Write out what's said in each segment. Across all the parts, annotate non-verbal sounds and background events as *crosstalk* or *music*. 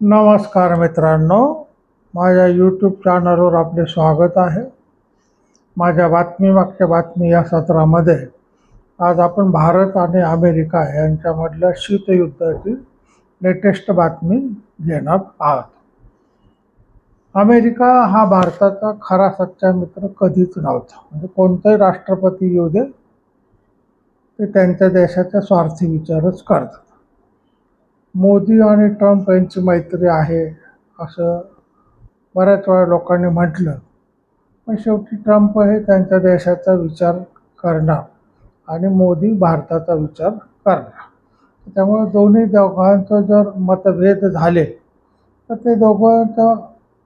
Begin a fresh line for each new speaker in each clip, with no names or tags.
नमस्कार मित्रांनो माझ्या यूट्यूब चॅनलवर आपले स्वागत आहे. माझ्या बातमी मागच्या बातमी या सत्रामध्ये आज आपण भारत आणि अमेरिका यांच्यामधल्या शीतयुद्धाची लेटेस्ट बातमी घेणार आहोत. अमेरिका हा भारताचा खरा सच्चा मित्र कधीच नव्हता. म्हणजे कोणताही राष्ट्रपती येऊ दे ते त्यांच्या देशाचा स्वार्थी विचारच करतात. मोदी आणि ट्रम्प यांची मैत्री आहे असं बऱ्याच वेळा लोकांनी म्हटलं. पण शेवटी ट्रम्प हे त्यांच्या देशाचा विचार करणार आणि मोदी भारताचा विचार करणार. त्यामुळे दोन्ही दोघांचं जर मतभेद झाले तर ते दोघांचा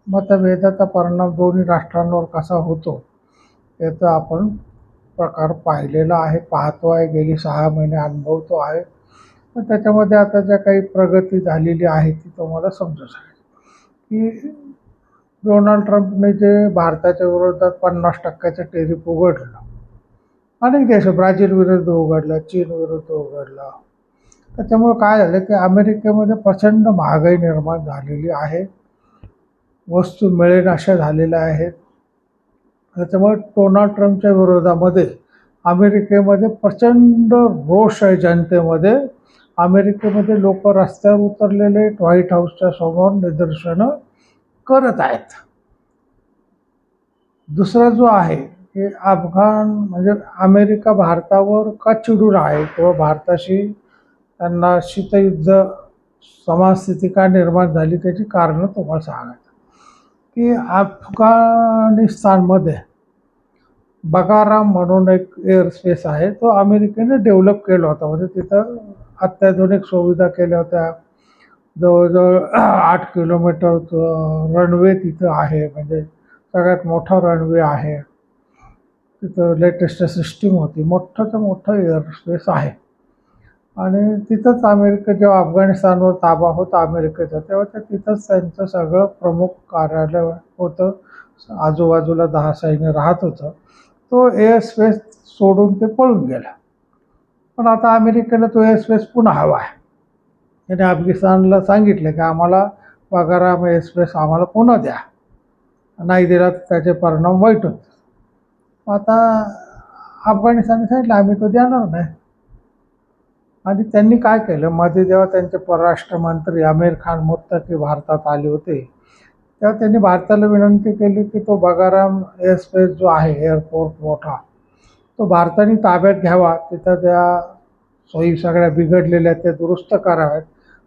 मतभेदाचा परिणाम दोन्ही राष्ट्रांवर कसा होतो याचा आपण प्रकार पाहिलेला आहे पाहतो आहे गेली सहा महिने अनुभवतो आहे. पण त्याच्यामध्ये आता ज्या काही प्रगती झालेली आहे ती तुम्हाला समजू शकेल की डोनाल्ड ट्रम्पने जे भारताच्या विरोधात पन्नास टक्क्याचं टेरिफ उघडलं अनेक देश ब्राझील विरुद्ध उघडलं चीन विरुद्ध उघडलं. त्याच्यामुळे काय झालं की अमेरिकेमध्ये प्रचंड महागाई निर्माण झालेली आहे वस्तू मिळेन अशा झालेल्या आहेत. त्याच्यामुळे डोनाल्ड ट्रम्पच्या विरोधामध्ये अमेरिकेमध्ये प्रचंड रोष आहे जनतेमध्ये. अमेरिकेमध्ये लोक रस्त्यावर उतरलेले व्हाईट हाऊसच्या समोर निदर्शनं करत आहेत. दुसरा जो आहे की अफगाण म्हणजे अमेरिका भारतावर का चिडून आहे किंवा भारताशी त्यांना शीतयुद्ध समाजस्थिती का निर्माण झाली त्याची कारणं तुम्हाला सांगायचं. की अफगाणिस्तानमध्ये बगाराम म्हणून एक एअरस्पेस आहे. तो अमेरिकेने डेव्हलप केला होता. म्हणजे तिथं अत्याधुनिक सुविधा केल्या होत्या. जवळजवळ *clears throat* आठ किलोमीटर रनवे तिथं आहे. म्हणजे सगळ्यात मोठा रनवे आहे. तिथं लेटेस्ट सिस्टीम होती. मोठंचं मोठं एअरस्पेस आहे. आणि तिथंच अमेरिका जेव्हा अफगाणिस्तानवर ताबा होता अमेरिकेचा तेव्हा ते तिथंच त्यांचं सगळं प्रमुख कार्यालय होतं. आजूबाजूला दहा सैन्य राहत होतं. तो एअरस्पेस सोडून ते पळून गेला. पण आता अमेरिकेला तो एअरस्पेस पुन्हा हवा आहे. त्याने अफगाणिस्तानला सांगितलं की आम्हाला बगाराम एअरस्पेस आम्हाला पुन्हा द्या. नाही दिला तर त्याचे परिणाम वाईट होते आता अफगाणिस्तानने सांगितलं आम्ही तो देणार नाही. आणि त्यांनी काय केलं? मध्ये जेव्हा त्यांचे परराष्ट्र मंत्री आमिर खान मुत्तकी भारतात आले होते तेव्हा त्यांनी भारताला विनंती केली की तो बगाराम एअरस्पेस जो आहे एअरपोर्ट मोठा तो भारताने ताब्यात घ्यावा. तिथं त्या सोयी सगळ्या बिघडलेल्या त्या दुरुस्त कराव्यात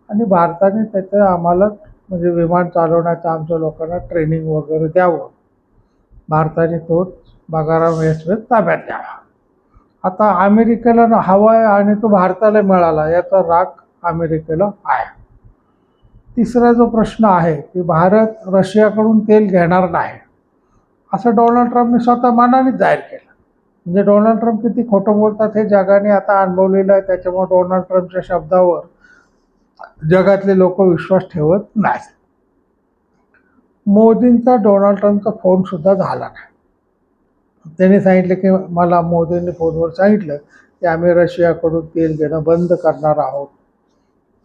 आणि भारताने त्याचं आम्हाला म्हणजे विमान चालवण्याचं आमच्या लोकांना ट्रेनिंग वगैरे द्यावं. भारताने तो बगाराम एअरस्पेस ताब्यात घ्यावा. आता अमेरिकेला हवा आहे आणि तो भारताला मिळाला याचा राग अमेरिकेला आहे. तिसरा जो प्रश्न आहे की भारत रशियाकडून तेल घेणार नाही. असं डोनाल्ड ट्रम्पने स्वतः मनानेच जाहीर केलं. म्हणजे डोनाल्ड ट्रम्प किती खोटं बोलतात हे जगाने आता अनुभवलेलं आहे त्याच्यामुळे डोनाल्ड ट्रम्पच्या शब्दावर जगातले लोक विश्वास ठेवत नाही मोदींचा डोनाल्ड ट्रम्पचा फोनसुद्धा झाला नाही. त्यांनी सांगितलं की मला मोदींनी फोनवर सांगितलं की आम्ही रशियाकडून तेल घेणं बंद करणार आहोत.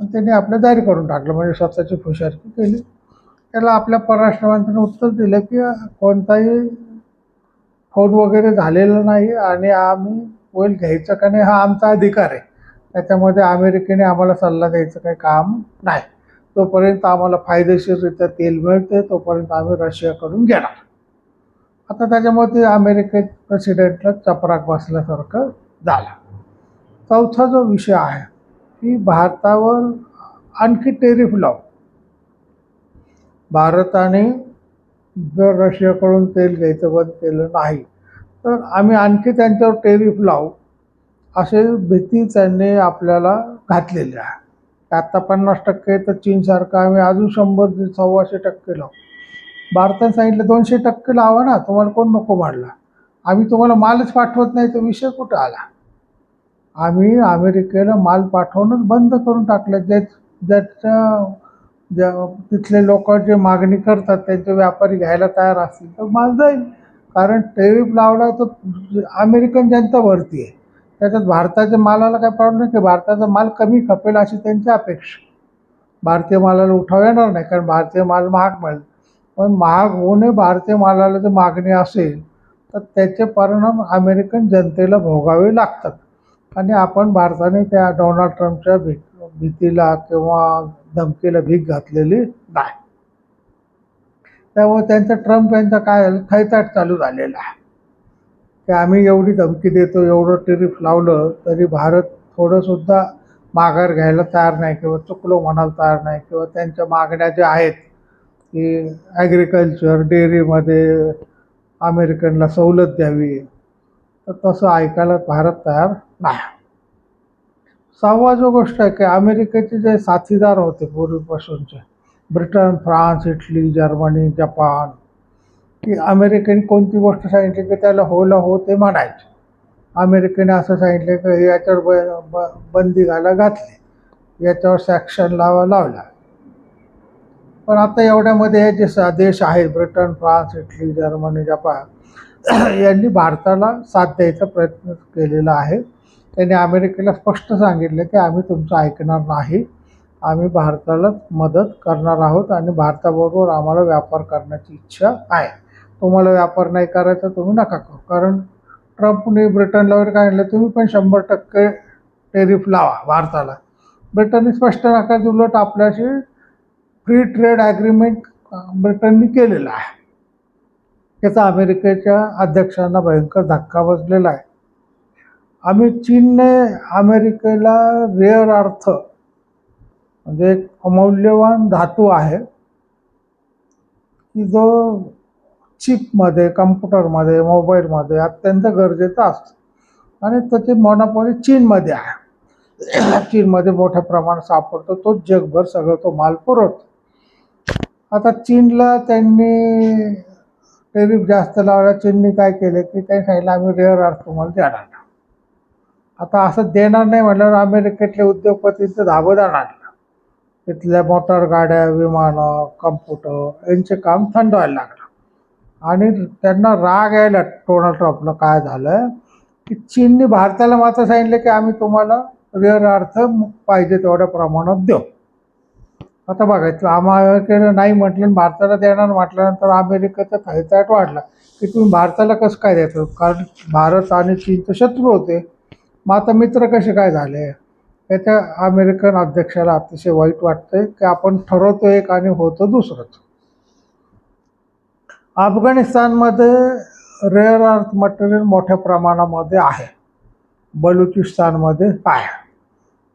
आणि त्यांनी आपलं जाहीर करून टाकलं. म्हणजे स्वतःची फुशारकी केली. त्याला आपल्या परराष्ट्रमंत्र्यांनी उत्तर दिलं की कोणताही फोन वगैरे झालेला नाही आणि आम्ही ओईल घ्यायचं का नाही हा आमचा अधिकार आहे. त्याच्यामध्ये अमेरिकेने आम्हाला सल्ला द्यायचं काही काम नाही. तोपर्यंत आम्हाला फायदेशीररित्या तेल मिळते तोपर्यंत आम्ही रशियाकडून घेणार. आता त्याच्यामध्ये अमेरिकेत प्रेसिडेंटला चपराक बसल्यासारखं झालं. चौथा जो विषय आहे की भारतावर आणखी टेरिफ लाव भारताने जर रशियाकडून तेल घ्यायचं बंद केलं नाही तर आम्ही आणखी त्यांच्यावर टेरिफ लावू असे भीती त्यांनी आपल्याला घातलेली आहे. आता पन्नास टक्के तर चीनसारखं आम्ही अजून शंभर सव्वाशे टक्के लावू. भारताने सांगितलं दोनशे टक्के लावा ना तुम्हाला कोण नको मांडला आम्ही तुम्हाला मालच पाठवत नाही तर विषय कुठं आला? आम्ही अमेरिकेला माल पाठवणंच बंद करून टाकलं. ज्या ज्याच्या ज्या तिथले लोक जे मागणी करतात त्यांचे व्यापारी घ्यायला तयार असतील तर माल जाईल. कारण टेरिफ लावला तर अमेरिकन जनता भरती आहे त्याच्यात भारताच्या मालाला काय प्रॉब्लेम नाही की भारताचा माल कमी खपेल अशी त्यांची अपेक्षा. भारतीय मालाला उठाव येणार नाही कारण भारतीय माल महाग मिळेल. पण महाग होणे भारतीय मालाला जर मागणी असेल तर त्याचे परिणाम अमेरिकन जनतेला भोगावे लागतात. आणि आपण भारताने त्या डोनाल्ड ट्रम्पच्या भी भीतीला किंवा धमकीला भीक घातलेली नाही. त्यामुळे त्यांचं ट्रम्प यांचा काय झालं? थैताट चालू झालेला आहे. की आम्ही एवढी धमकी देतो एवढं टेरिफ लावलं तरी भारत थोडंसुद्धा माघार घ्यायला तयार नाही किंवा चुकलो म्हणायला तयार नाही किंवा त्यांच्या मागण्या ज्या आहेत की ॲग्रिकल्चर डेअरीमध्ये अमेरिकनला सवलत द्यावी तर तसं ऐकायला भारत तयार नाही. सहावा जो गोष्ट आहे की अमेरिकेचे जे साथीदार होते पूर्वीपासूनचे Britain France Italy Germany Japan की अमेरिकेने कोणती गोष्ट सांगितली की त्याला होला हो ते म्हणायचे. अमेरिकेने असं सांगितलं की याच्यावर ब ब बंदी घाला घातली. याच्यावर सॅक्शन लावा लावला. पण आता एवढ्यामध्ये हे जे देश आहेत Britain France Italy Germany Japan *coughs* यांनी भारताला साथ द्यायचा प्रयत्न केलेला आहे. त्यांनी अमेरिकेला स्पष्ट सांगितलं की आम्ही तुमचं ऐकणार नाही. आम्ही भारतालाच मदत करणार आहोत आणि भारताबरोबर आम्हाला व्यापार करण्याची इच्छा आहे. तुम्हाला व्यापार नाही करायचा तुम्ही नका करू. कारण ट्रम्पने ब्रिटनला वगैरे काय म्हणलं तुम्ही पण शंभर टक्के टेरिफ लावा भारताला. ब्रिटनने स्पष्ट नकार दिलं, उलट आपल्याशी फ्री ट्रेड ॲग्रीमेंट ब्रिटनने केलेलं आहे. याचा अमेरिकेच्या अध्यक्षांना भयंकर धक्का बसलेला आहे. आम्ही चीनने अमेरिकेला रेअर अर्थ म्हणजे एक अमौल्यवान धातू आहे की जो चिपमध्ये कम्प्युटरमध्ये मोबाईलमध्ये अत्यंत गरजेचा असतो. आणि त्याची मोनोपॉली चीनमध्ये आहे. *coughs* चीनमध्ये मोठ्या प्रमाणात सापडतो तोच जगभर सगळं तो माल पुरवतो. आता चीनला त्यांनी तरी जास्त लावला चीननी काय केलं की त्यांनी सांगितलं आम्ही रेअर अर्थ तुम्हाला देणार आता असं देणार नाही म्हटल्यावर अमेरिकेतले उद्योगपतींचं धाबं आणलं तिथल्या मोटार गाड्या विमानं कम्प्युटर यांचे काम थंड व्हायला लागलं आणि त्यांना राग यायला डोनाल्ड ट्रम्पला काय झालं की चीनने भारताला मात्र सांगितलं की आम्ही तुम्हाला रेअर अर्थ पाहिजे तेवढ्या प्रमाणात देऊ. आता बघायचं आम्हाला नाही म्हटलं भारताला देणार म्हटल्यानंतर अमेरिकेचा थैताट वाढला. की तुम्ही भारताला कसं काय देतो? कारण भारत आणि चीनचे शत्रू होते. मग आता मित्र कसे काय झाले? याच्या अमेरिकन अध्यक्षाला अतिशय वाईट वाटतंय की आपण ठरवतो एक आणि होतं दुसरंच. अफगाणिस्तानमध्ये रेअर अर्थ मटेरियल मोठ्या प्रमाणामध्ये आहे. बलुचिस्तानमध्ये आहे.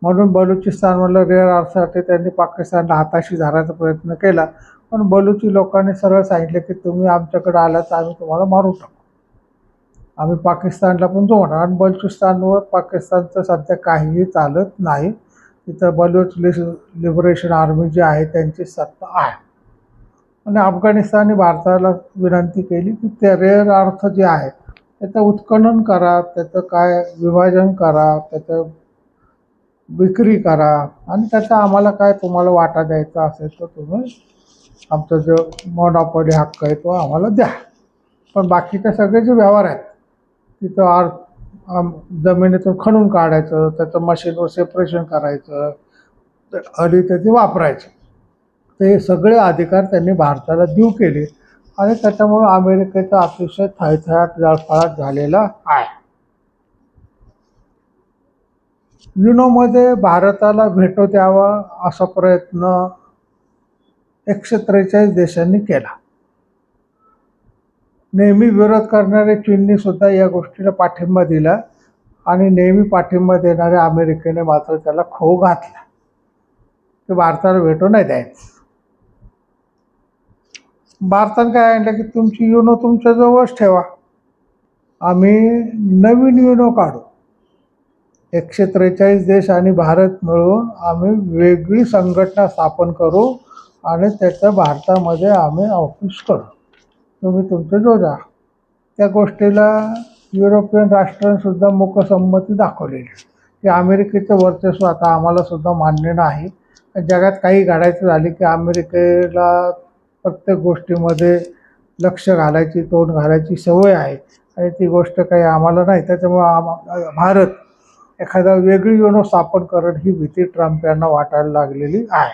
म्हणून बलुचिस्तानमधलं रेअर अर्थसाठी त्यांनी पाकिस्तानला हाताशी धरायचा प्रयत्न केला. पण बलुची लोकांनी सरळ सांगितलं की तुम्ही आमच्याकडे आलात तर आम्ही तुम्हाला मारू टाकू. आम्ही पाकिस्तानला पण जोडणार. आणि बलुचिस्तानवर पाकिस्तानचं सध्या काहीही चालत नाही. तिथं बलुच लिस लिबरेशन आर्मी जी आहे त्यांची सत्ता आहे. आणि अफगाणिस्तानने भारताला विनंती केली की ते रेअर अर्थ जे आहे त्याचं उत्खनन करा त्याचं काय विभाजन करा त्याचं विक्री करा. आणि त्याचा आम्हाला काय तुम्हाला वाटा द्यायचा असेल तर तुम्ही आमचा जो मोनॉपॉली हक्क आहे तो आम्हाला द्या. पण बाकीचे सगळे जे व्यवहार आहेत तिथं आर जमिनीतून खणून काढायचं त्याचं मशीनवर सेपरेशन करायचं ते- आणि त्याचे वापरायचे. ते सगळे अधिकार त्यांनी भारताला देऊ केले. आणि त्याच्यामुळं अमेरिकेचा अतिशय थैथयाट जळफळाट झालेला आहे. युनोमध्ये भारताला भेटो द्यावा असा प्रयत्न एकशे त्रेचाळीस देशांनी केला. नेहमी विरोध करणारे चीननी सुद्धा या गोष्टीला पाठिंबा दिला आणि नेहमी पाठिंबा देणाऱ्या अमेरिकेने मात्र त्याला खो घातला. की भारताला भेटो नाही द्यायचं. भारतानं काय आणलं की तुमची युनो तुमच्या जवळच ठेवा. आम्ही नवीन युनो काढू. एकशे त्रेचाळीस देश आणि भारत मिळून आम्ही वेगळी संघटना स्थापन करू आणि त्याचं भारतामध्ये आम्ही ऑफिस करू. तुम्ही तुमचं जो जा त्या गोष्टीला युरोपियन राष्ट्रांसुद्धा मुकसंमती दाखवलेली. की अमेरिकेचं वर्चस्व आता आम्हालासुद्धा मान्य नाही. जगात काही घडायचं झाली की अमेरिकेला प्रत्येक गोष्टीमध्ये लक्ष घालायची तोंड घालायची सवय आहे. आणि ती गोष्ट काही आम्हाला नाही. त्याच्यामुळं आम भारत एखादा वेगळी युनो स्थापन करण ही भीती ट्रम्प यांना वाटायला लागलेली आहे.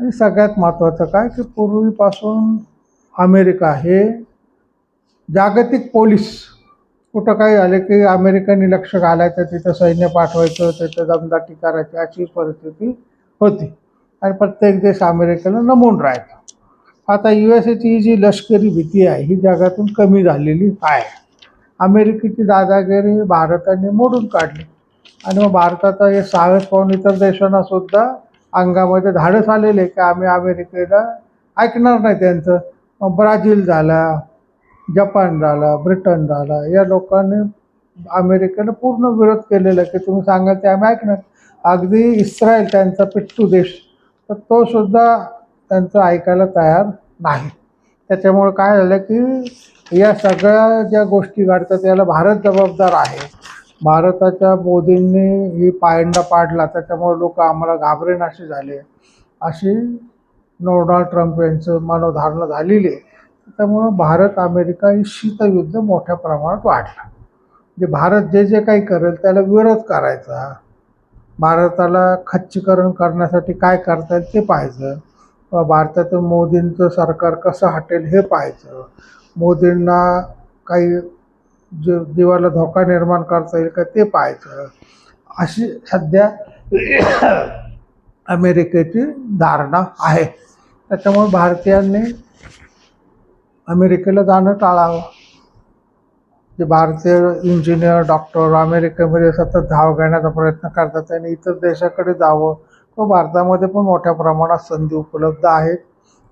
आणि सगळ्यात महत्त्वाचं काय की पूर्वीपासून अमेरिका हे जागतिक पोलीस कुठं काही आले की अमेरिकेने लक्ष घालायचं तिथं सैन्य पाठवायचं तिथं दमदाटी करायची अशी परिस्थिती होती. आणि प्रत्येक देश अमेरिकेला नमून राहायचा. आता यू एस एची ही जी लष्करी भीती आहे ही जगातून कमी झालेली आहे. अमेरिकेची दादागिरी भारताने मोडून काढली. आणि मग भारताचा हे साहस पाहून इतर देशांना सुद्धा अंगामध्ये धाडस आलेले की आम्ही अमेरिकेला ऐकणार नाही त्यांचं. मग ब्राझील झाला जपान झाला ब्रिटन झाला या लोकांनी अमेरिकेला पूर्ण विरोध केलेला की तुम्ही सांगाल ते आम्ही ऐकणार. अगदी इस्रायल त्यांचा पिट्टू देश तर तो सुद्धा त्यांचं ऐकायला तयार नाही. त्याच्यामुळं काय झालं की या सगळ्या ज्या गोष्टी घडतात याला भारत जबाबदार आहे. भारताच्या मोदींनी ही पायंडा पाडला त्याच्यामुळे लोक आम्हाला घाबरेनाशी झाले. अशी डोनाल्ड ट्रम्प यांचं मनोधारणा झालेली आहे. त्यामुळं भारत अमेरिका ही शीतयुद्ध मोठ्या प्रमाणात वाढलं. म्हणजे भारत जे जे काही करेल त्याला विरोध करायचा. भारताला खच्चीकरण करण्यासाठी काय करता येईल ते पाहायचं. व भारतातून मोदींचं सरकार कसं हटेल हे पाहायचं. मोदींना काही जे जीवाला धोका निर्माण करता येईल का ते पाहायचं. अशी सध्या अमेरिकेची धारणा आहे. त्याच्यामुळे भारतीयांनी अमेरिकेला जाणं टाळावं. जे भारतीय इंजिनियर डॉक्टर अमेरिकेमध्ये सतत धाव घेण्याचा प्रयत्न करतात आणि इतर देशाकडे जावं. व भारतामध्ये पण मोठ्या प्रमाणात संधी उपलब्ध आहेत.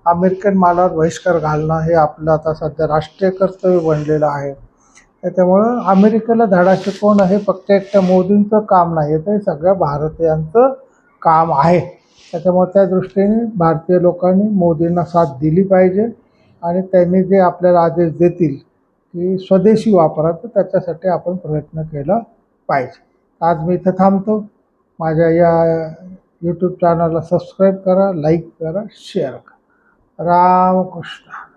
अमेरिकन मालावर बहिष्कार घालणं हे आपलं आता सध्या राष्ट्रीय कर्तव्य बनलेलं आहे. त्याच्यामुळं अमेरिकेला धडा शिकवणं हे फक्त एकट्या मोदींचं काम नाही तर हे सगळ्या भारतीयांचं काम आहे. त्याच्यामुळे त्या दृष्टीने भारतीय लोकांनी मोदींना साथ दिली पाहिजे आणि त्यांनी जे आपल्याला आदेश देतील की स्वदेशी वापरा तर त्याच्यासाठी आपण प्रयत्न केला पाहिजे. आज मी इथं थांबतो. माझ्या या यूट्यूब चॅनलला सबस्क्राईब करा लाईक करा शेअर करा. रामकृष्ण.